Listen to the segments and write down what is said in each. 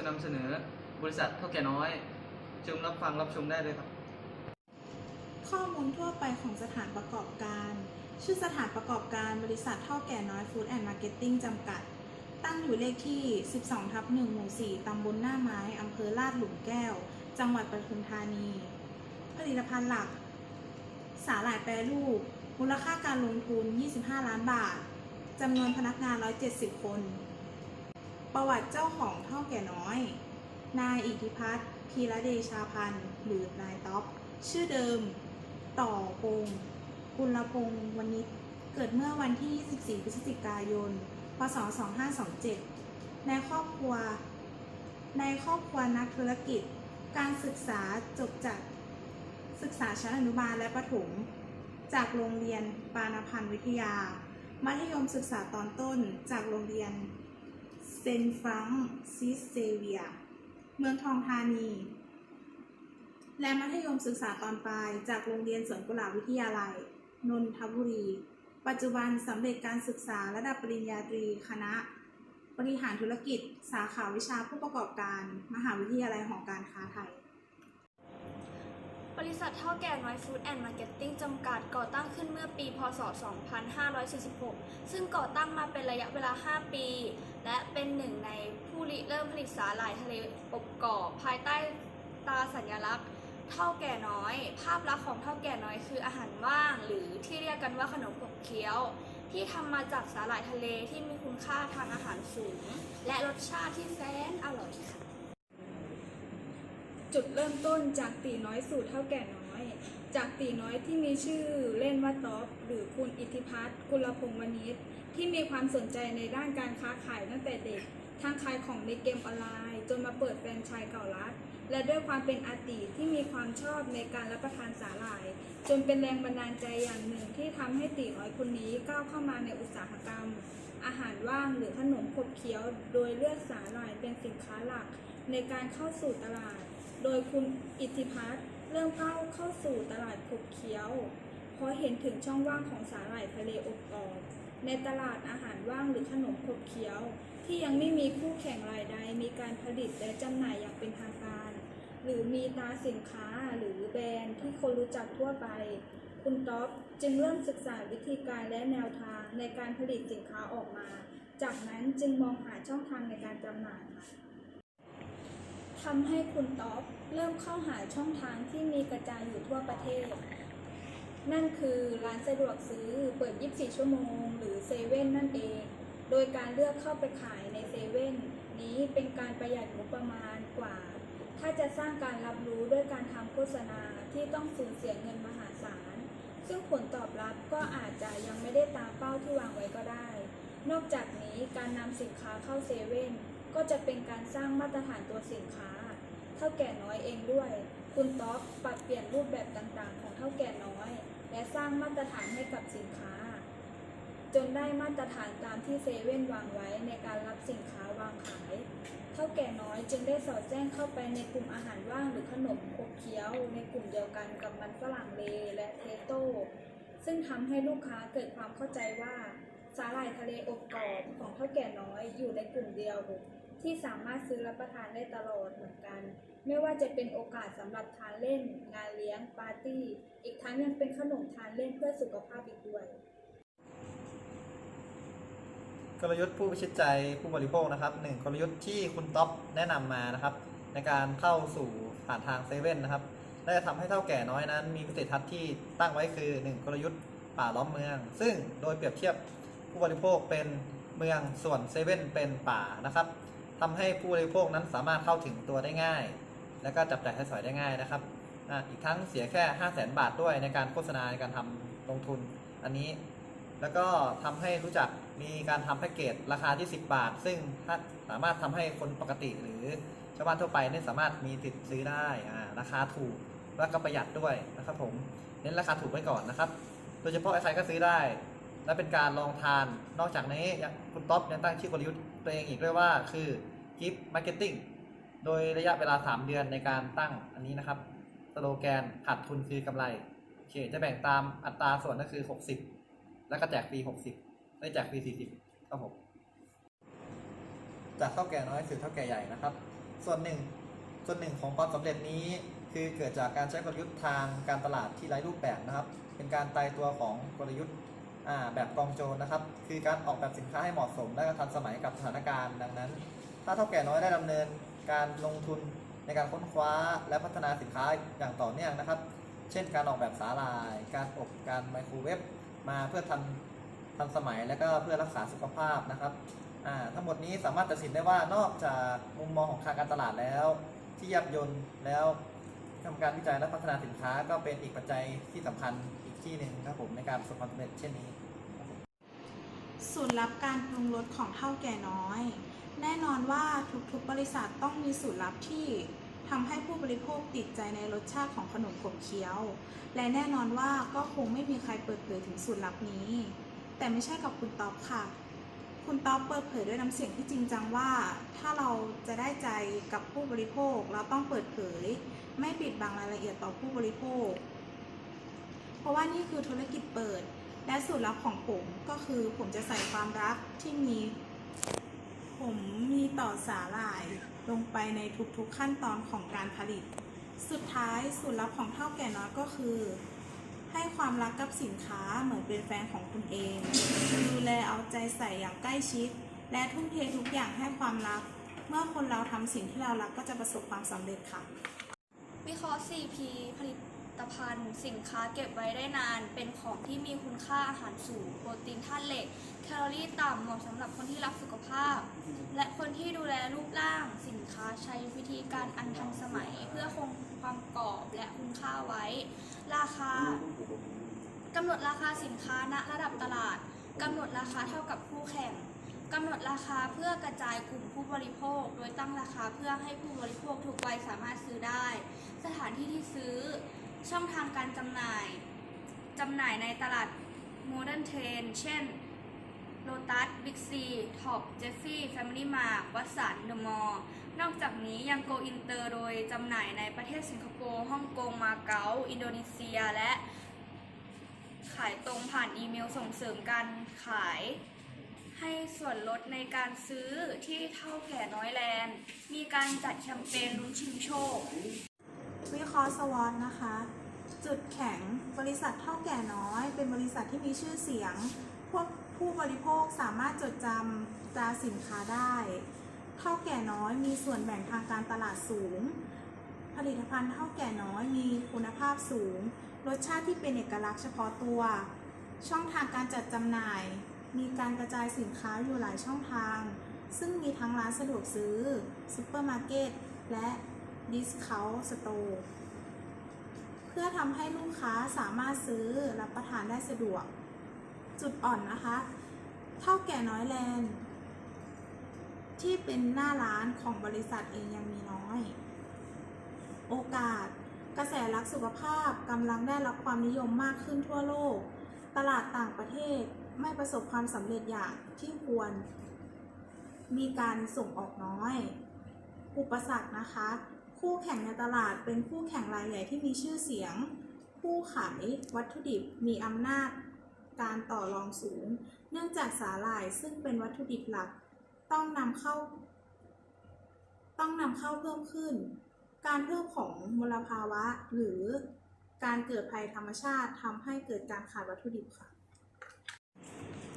จะนำเสนอบริษัทเท่าแก่น้อยจึงรับฟังรับชมได้เลยครับ ข้อมูลทั่วไปของสถานประกอบการ ชื่อสถานประกอบการบริษัทเท่าแก่น้อยฟู้ดแอนด์มาร์เก็ตติ้งจำกัด ตั้งอยู่เลขที่ 12 ทับ 1 หมู่ 4 ตำบลหน้าไม้ อำเภอลาดหลุมแก้ว จังหวัดปทุมธานี ผลิตภัณฑ์หลัก สาหร่ายแปรรูป มูลค่าการลงทุน 25 ล้านบาท จำนวนพนักงาน 170 คน ประวัติเจ้าของเท่าแก่น้อย นายอิทธิพัฒน์พีระเดชาพันธ์หรือนายท็อป ชื่อเดิม ต่อพงกุลพงศ์วณิชเกิดเมื่อวันที่ 24 พฤศจิกายน พศ 2527 ในครอบครัว ในครอบครัวนักธุรกิจ การศึกษาจบจากศึกษาชั้นอนุบาลและประถม จากโรงเรียนปานพันธ์วิทยา มัธยมศึกษาตอนต้นจากโรงเรียน เซนฟังซิสเซเวีย เมืองทองธานี และมัธยมศึกษาตอนปลาย จากโรงเรียนสวนกุหลาบวิทยาลัย นนทบุรี ปัจจุบันสำเร็จการศึกษาระดับปริญญาตรีคณะ บริหารธุรกิจ สาขาวิชาผู้ประกอบการ มหาวิทยาลัยหอการค้าไทย บริษัทเท่าแก่น้อยฟู้ดแอนด์มาร์เก็ตติ้งจำกัดก่อตั้งขึ้นเมื่อปี พศ 2546 ซึ่งก่อตั้งมาเป็นระยะเวลา 5 ปี และเป็นหนึ่งในผู้ริเริ่มผลิตสาหร่ายทะเลอบกรอบ ภายใต้ตราสัญลักษณ์ เท่าแก่น้อย ภาพลักษณ์ของเท่าแก่น้อยคืออาหารว่าง หรือที่เรียกกันว่าขนมขบเคี้ยว ที่ทำมาจากสาหร่ายทะเลที่มีคุณค่าทางอาหารสูง และรสชาติที่แสนอร่อยค่ะ จุดเริ่มต้นจากตีน้อยสู่เท่าแก่น้อย จากตีน้อยที่มีชื่อเล่นว่าต๊อปหรือคุณอิทธิพัฒน์กุลพงศ์วณิชที่มีความสนใจในด้านการค้าขายตั้งแต่เด็กทั้งขายของในเกมออนไลน์ จนมาเปิดแฟรนไชส์เก่ารัดและด้วยความเป็นอาติที่มีความชอบในการรับประทานสาหร่าย จนเป็นแรงบันดาลใจอย่างหนึ่งที่ทำให้ตีน้อยคนนี้ก้าวเข้ามาในอุตสาหกรรม อาหารว่างหรือขนมขบเคี้ยว โดยเลือกสาหร่ายเป็นสินค้าหลักในการเข้าสู่ตลาด โดยคุณอิทธิพัฒน์เริ่มก้าเข้าสู่ตลาดขบเคี้ยว เพราะเห็นถึงช่องว่างของสาหร่ายทะเลอบกรอบในตลาดอาหารว่างหรือขนมขบเคี้ยว ที่ยังไม่มีคู่แข่งรายใดมีการผลิตและจำหน่ายอย่างเป็นทางการ หรือมีตราสินค้าหรือแบรนด์ที่คนรู้จักทั่วไป คุณท็อปจึงเริ่มศึกษาวิธีการและแนวทางในการผลิตสินค้าออกมา จากนั้นจึงมองหาช่องทางในการจำหน่ายค่ะ ทำให้คุณท็อปเริ่มเข้าหาช่องทางที่มีกระจายอยู่ทั่วประเทศ นั่นคือร้านสะดวกซื้อเปิด 24 ชั่วโมง หรือเซเว่นนั่นเอง โดยการเลือกเข้าไปขายในเซเว่นนี้เป็นการประหยัดงบประมาณกว่า ถ้าจะสร้างการรับรู้ด้วยการทำโฆษณาที่ต้องสูญเสียเงินมหาศาล ซึ่งผลตอบรับก็อาจจะยังไม่ได้ตามเป้าที่วางไว้ก็ได้ นอกจากนี้การนำสินค้าเข้าเซเว่น ก็จะเป็นการสร้างมาตรฐานตัวสินค้า เท่าแก่น้อยเองด้วย คุณต๊อกปรับเปลี่ยนรูปแบบต่างๆ ของเท่าแก่น้อย และสร้างมาตรฐานให้กับสินค้า จนได้มาตรฐานตามที่เซเว่นวางไว้ในการรับสินค้าวางขาย เท่าแก่น้อยจึงได้สอดแจ้งเข้าไปในกลุ่มอาหารว่างหรือขนมขบเคี้ยว ในกลุ่มเดียวกันกับมันฝรั่งเลและเทโต้ซึ่งทำให้ลูกค้าเกิดความเข้าใจว่าสาหร่ายทะเลอบกรอบของเท่าแก่น้อยอยู่ในกลุ่มเดียว ที่สามารถซื้อรับประทานได้ตลอดเหมือนกัน ไม่ว่าจะเป็นโอกาสสำหรับทานเล่น งานเลี้ยงปาร์ตี้ อีกทั้งยังเป็นขนมทานเล่นเพื่อสุขภาพอีกด้วย กลยุทธ์ผู้พิชิตใจผู้บริโภคนะครับหนึ่งกลยุทธ์ที่คุณท็อปแนะนำมานะครับ ในการเข้าสู่ผ่านทางเซเว่นนะครับและจะทำให้เท่าแก่น้อยนั้น มีวิสัยทัศน์ที่ตั้งไว้คือ 1 กลยุทธ์ป่าล้อมเมือง ซึ่งโดยเปรียบเทียบผู้บริโภคเป็นเมืองส่วนเซเว่นเป็นป่านะครับ ทำให้ผู้บริโภคนั้นสามารถเข้าถึงตัวได้ง่าย และก็จับจ่ายใช้สอยได้ง่ายนะครับออีกทั้งเสียแค่ 5 0 0แสนบาทด้วยในการโฆษณาในการทำลงทุนอันนี้ แล้วก็ทำให้รู้จักมีการทำแพ็กเกจราคาที่ 10 บาท ซึ่งสามารถทำให้คนปกติหรือชาวบ้านทั่วไปเนี่ยสามารถมีติดซื้อได้ราคาถูกแล้วก็ประหยัดด้วยนะครับผมเน้นราคาถูกไว้ก่อนนะครับ โดยเฉพาะใครก็ซื้อได้ และเป็นการลองทาน นอกจากนี้คุณท็อปยังตั้งชื่อกลยุทธ์ตัวเองอีกด้วยว่าคือ Gift Marketing โดยระยะเวลา 3 เดือนในการตั้งอันนี้นะครับสโลแกนขาดทุนคือกำไรโอเคจะแบ่งตามอัตราส่วนก็คือ 60 แล้วก็แจกฟรี60 ได้แจกฟรี40ครับผมจากเท่าแก่น้อยสู่เท่าแก่ใหญ่นะครับ ส่วนหนึ่งส่วนหนึ่งของความสำเร็จนี้คือเกิดจากการใช้กลยุทธ์ทางการตลาดที่ไร้รูปแบบนะครับ เป็นการตายตัวของกลยุทธ์ แบบกองโจรนะครับ คือการออกแบบสินค้าให้เหมาะสมและก็ทันสมัยกับสถานการณ์ ดังนั้น ถ้าเท่าแก่น้อยได้ดำเนินการลงทุนในการค้นคว้าและพัฒนาสินค้าอย่างต่อเนื่องนะครับ เช่น การออกแบบสาลาย การอบการไมโครเวฟมาเพื่อทันทันสมัยและก็เพื่อรักษาสุขภาพนะครับอ่าทั้งหมดนี้สามารถตัดสินได้ว่านอกจากมุมมองของทางการตลาดแล้ว ที่ยับยนต์แล้วทำการวิจัยและพัฒนาสินค้าก็เป็นอีกปัจจัยที่สำคัญอีกที่หนึ่งครับผมในการประสบความสำเร็จเช่นนี้ สูตรลับการปรุงรสของเท่าแก่น้อย แน่นอนว่าทุกๆบริษัทต้องมีสูตรลับที่ทำให้ผู้บริโภคติดใจในรสชาติของขนมขบเคี้ยว และแน่นอนว่าก็คงไม่มีใครเปิดเผยถึงสูตรลับนี้ แต่ไม่ใช่กับคุณต๊อบค่ะ คุณต๊อบเปิดเผยด้วยน้ำเสียงที่จริงจังว่า ถ้าเราจะได้ใจกับผู้บริโภคเราต้องเปิดเผย ไม่ปิดบังรายละเอียดต่อผู้บริโภค เพราะว่านี่คือธุรกิจเปิด และสูตรลับของผมก็คือผมจะใส่ความรักที่มี ผมมีต่อสาหร่ายลงไปในทุกๆขั้นตอนของการผลิต สุดท้ายสูตรลับของเท่าแก่น้อยก็คือ ให้ความรักกับสินค้าเหมือนเป็นแฟนของคุณเองดูแลเอาใจใส่อย่างใกล้ชิด และทุ่มเททุกอย่างให้ความรัก เมื่อคนเราทำสิ่งที่เรารักก็จะประสบความสำเร็จค่ะ วิเคราะห์ 4P ผลิต ตภัณฑ์ สินค้าเก็บไว้ได้นาน เป็นของที่มีคุณค่าอาหารสูง โปรตีนธาตุเหล็ก แคลอรี่ต่ำเหมาะสำหรับคนที่รักสุขภาพ และคนที่ดูแลรูปร่าง สินค้าใช้วิธีการอันทันสมัย เพื่อคงความกรอบและคุณค่าไว้ ราคากำหนดราคาสินค้าณระดับตลาดกำหนดราคาเท่ากับคู่แข่งกำหนดราคาเพื่อกระจายกลุ่มผู้บริโภค โดยตั้งราคาเพื่อให้ผู้บริโภคทุกวัยสามารถซื้อได้ สถานที่ที่ซื้อ ช่องทางการจำหน่ายจำหน่ายในตลาด Modern Trend เช่น Lotus Big C Top Jeffy Family Mart วัตสันเดอะมอลล์นอกจากนี้ยัง Go Inter โดยจำหน่ายในประเทศสิงคโปร์ฮ่องกงมาเก๊าอินโดนีเซีย และ ขายตรงผ่านอีเมลส่งเสริมการขาย ให้ส่วนลดในการซื้อที่เท่าแก่น้อยแลนด์ มีการจัดแคมเปญลุ้นชิงโชค วิเคราะห์สวอตนะคะ จุดแข็งบริษัทเท่าแก่น้อย เป็นบริษัทที่มีชื่อเสียง พวกผู้บริโภคสามารถจดจำตราสินค้าได้ เท่าแก่น้อยมีส่วนแบ่งทางการตลาดสูง ผลิตภัณฑ์เท่าแก่น้อยมีคุณภาพสูง รสชาติที่เป็นเอกลักษณ์เฉพาะตัว ช่องทางการจัดจำหน่าย มีการกระจายสินค้าอยู่หลายช่องทาง ซึ่งมีทั้งร้านสะดวกซื้อซูเปอร์มาร์เก็ตและ Discount Store เพื่อทำให้ลูกค้าสามารถซื้อรับประทานได้สะดวก จุดอ่อนนะคะ เท่าแก่น้อยแลนด์ที่เป็นหน้าร้านของบริษัทเองยังมีน้อย โอกาส กระแสรักสุขภาพกำลังได้รับความนิยมมากขึ้นทั่วโลก ตลาดต่างประเทศไม่ประสบความสำเร็จอย่างที่ควร มีการส่งออกน้อย อุปสรรคนะคะ คู่แข่งในตลาดเป็นคู่แข่งรายใหญ่ที่มีชื่อเสียง ผู้ขายวัตถุดิบมีอำนาจการต่อรองสูง เนื่องจากสาหร่ายซึ่งเป็นวัตถุดิบหลัก ต้องนำเข้า ต้องนำเข้าเพิ่มขึ้น การเพิ่มของมลภาวะหรือการเกิดภัยธรรมชาติทำให้เกิดการขาดวัตถุดิบค่ะ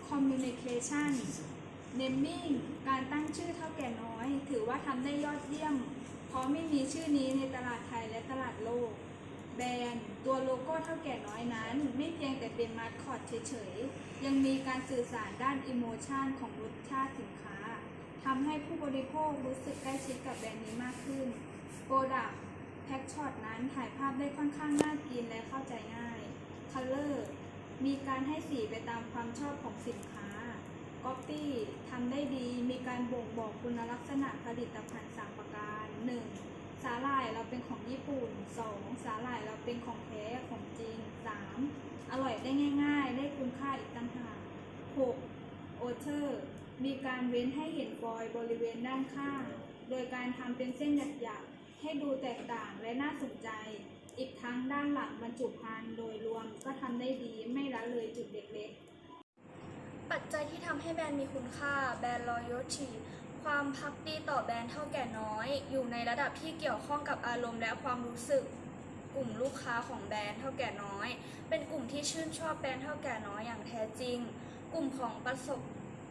Communication Naming การตั้งชื่อเท่าแก่น้อย ถือว่าทำได้ยอดเยี่ยม เพราะไม่มีชื่อนี้ในตลาดไทยและตลาดโลก แบรนด์ตัวโลโก้เท่าแก่น้อยนั้น ไม่เพียงแต่เป็นมาสคอตเฉยๆ ยังมีการสื่อสารด้านอิโมชันของรสชาติสินค้าทำให้ผู้บริโภครู้สึกใกล้ชิดกับแบรนด์นี้มากขึ้น Product แพ็กช็อตนั้นถ่ายภาพได้ค่อนข้างน่ากินและเข้าใจง่าย Color มีการให้สีไปตามความชอบของสินค้า Copy ทำได้ดี มีการบ่งบอกคุณลักษณะผลิตภัณฑ์สามประ การ 1. สาหร่ายเราเป็นของญี่ปุ่น 2. สาหร่ายเราเป็นของแท้ของจริง 3. อร่อยได้ง่าย ๆ ได้คุณค่าอีกต่างหาก 6. โอเทอร์มีการเว้นให้เห็นฟอยบริเวณด้านข้าง โดยการทำเป็นเส้นหยักๆ ให้ดูแตกต่างและน่าสนใจ อีกทั้งด้านหลังบรรจุภัณฑ์โดยรวมก็ทำได้ดีไม่ละเลยจุดเล็กๆ ปัจจัยที่ทำให้แบรนด์มีคุณค่า แบรนด์ loyalty ความพักดีต่อแบรนด์เท่าแก่น้อย อยู่ในระดับที่เกี่ยวข้องกับอารมณ์และความรู้สึกกลุ่มลูกค้าของแบรนด์เท่าแก่น้อย เป็นกลุ่มที่ชื่นชอบแบรนด์เท่าแก่น้อยอย่างแท้จริง กลุ่มของประสบ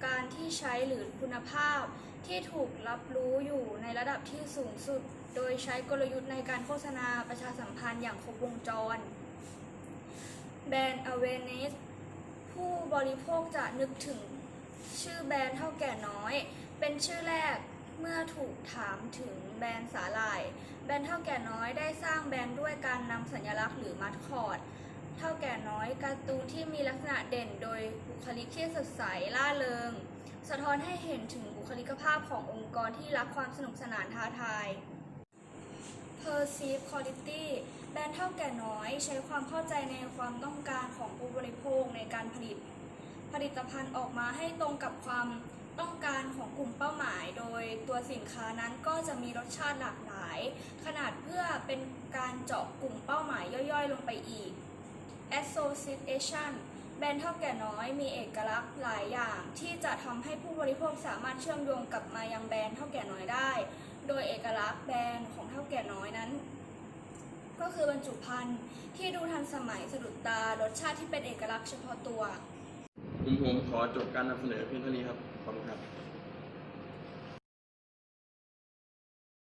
การณ์ที่ใช้หรือคุณภาพ ที่ถูกรับรู้อยู่ในระดับที่สูงสุด โดยใช้กลยุทธ์ในการโฆษณาประชาสัมพันธ์อย่างครบวงจร แบรนด์ awareness ผู้บริโภคจะนึกถึงชื่อแบรนด์เท่าแก่น้อย เป็นชื่อแรกเมื่อถูกถามถึงแบรนด์สาหร่าย แบรนด์เท่าแก่น้อยได้สร้างแบรนด์ด้วยการนำสัญลักษณ์หรือมัดคอร์ดเท่าแก่น้อยการ์ตูนที่มีลักษณะเด่นโดยบุคลิกที่สดใสล่าเริง สะท้อนให้เห็นถึงบุคลิกภาพขององค์กรที่รักความสนุกสนานท้าทาย Perceive Quality แบรนด์เท่าแก่น้อย ใช้ความเข้าใจในความต้องการของผู้บริโภคในการผลิต ผลิตภัณฑ์ออกมาให้ตรงกับความ ต้องการของกลุ่มเป้าหมาย โดยตัวสินค้านั้นก็จะมีรสชาติหลากหลาย ขนาดเพื่อเป็นการเจาะกลุ่มเป้าหมายย่อยๆ ลงไปอีก Association แบรนด์เท่าแก่น้อยมีเอกลักษณ์หลายอย่าง ที่จะทำให้ผู้บริโภคสามารถเชื่อมโยงกลับมายังแบรนด์เท่าแก่น้อยได้ โดยเอกลักษณ์แบรนด์ของเท่าแก่น้อยนั้น ก็คือบรรจุภัณฑ์ที่ดูทันสมัยสะดุดตารสชาติที่เป็นเอกลักษณ์เฉพาะตัว ผมผมขอจบการนำเสนอเพียงเท่านี้ครับ columna.